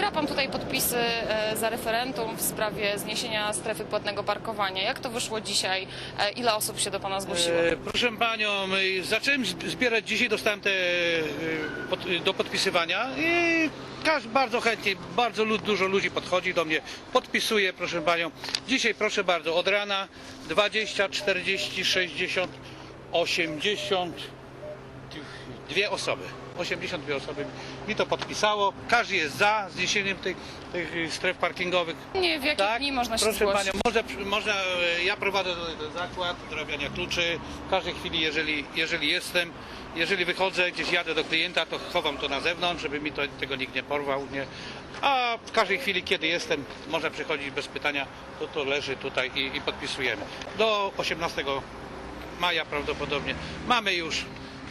Zbiera pan tutaj podpisy e, za referendum w sprawie zniesienia strefy płatnego parkowania. Jak to wyszło dzisiaj? E, Ile osób się do pana zgłosiło? E, Proszę panią, zacząłem zb- zbierać dzisiaj, dostałem te do podpisywania i każ, bardzo chętnie, bardzo dużo ludzi podchodzi do mnie, podpisuje, proszę panią. Dzisiaj proszę bardzo, od rana 20, 40, 60, 80, dwie osoby. 82 osoby mi to podpisało. Każdy jest za zniesieniem tych, tych stref parkingowych. Nie, w jakie dni można się Tak, proszę zgłosić? panią, można, można, e, ja prowadzę zakład dorabiania kluczy. W każdej chwili, jeżeli, jeżeli jestem, jeżeli wychodzę, gdzieś jadę do klienta, to chowam to na zewnątrz, żeby mi to, tego nikt nie porwał. Nie. A w każdej chwili, kiedy jestem, można przychodzić bez pytania, to to leży tutaj i, i podpisujemy. Do 18 maja prawdopodobnie mamy już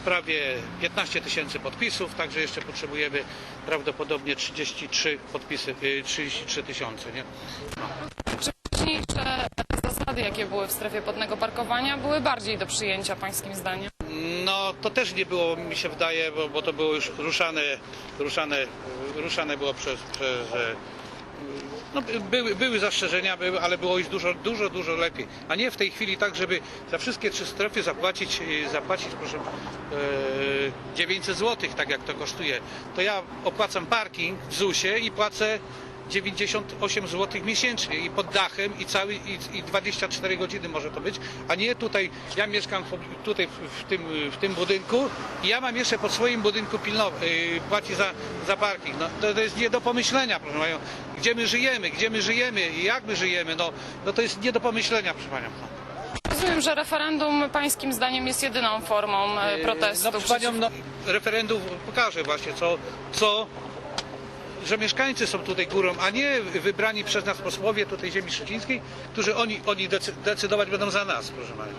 prawie 15 tysięcy podpisów, także jeszcze potrzebujemy prawdopodobnie 33 podpisy, y, 33 tysiące. Nie? Wcześniejsze zasady, jakie były w strefie płatnego parkowania, były bardziej do przyjęcia pańskim zdaniem? No to też nie było, mi się wydaje, bo, bo to było już ruszane, ruszane, ruszane było przez, przez e, no, by- były, były zastrzeżenia, były, ale było już dużo, dużo, dużo lepiej. A nie w tej chwili tak, żeby za wszystkie trzy strefy zapłacić, e, zapłacić proszę, e, 900 zł, tak jak to kosztuje. To ja opłacam parking w ZUS-ie i płacę 98 zł miesięcznie i pod dachem i cały i, i 24 godziny może to być, a nie tutaj, ja mieszkam w- tutaj w, tym, w tym budynku i ja mam jeszcze pod swoim budynku pilnować, yy, płaci za, za parking. No, to, to jest nie do pomyślenia, proszę panią. Gdzie my żyjemy, gdzie my żyjemy i jak my żyjemy, no, no to jest nie do pomyślenia, proszę panią. Rozumiem, że referendum pańskim zdaniem jest jedyną formą e, protestu. No, proszę panią, no, referendum pokaże właśnie, co, co że mieszkańcy są tutaj górą, a nie wybrani przez nas posłowie tutaj ziemi szczecińskiej, którzy oni, oni decy- decydować będą za nas, proszę pana.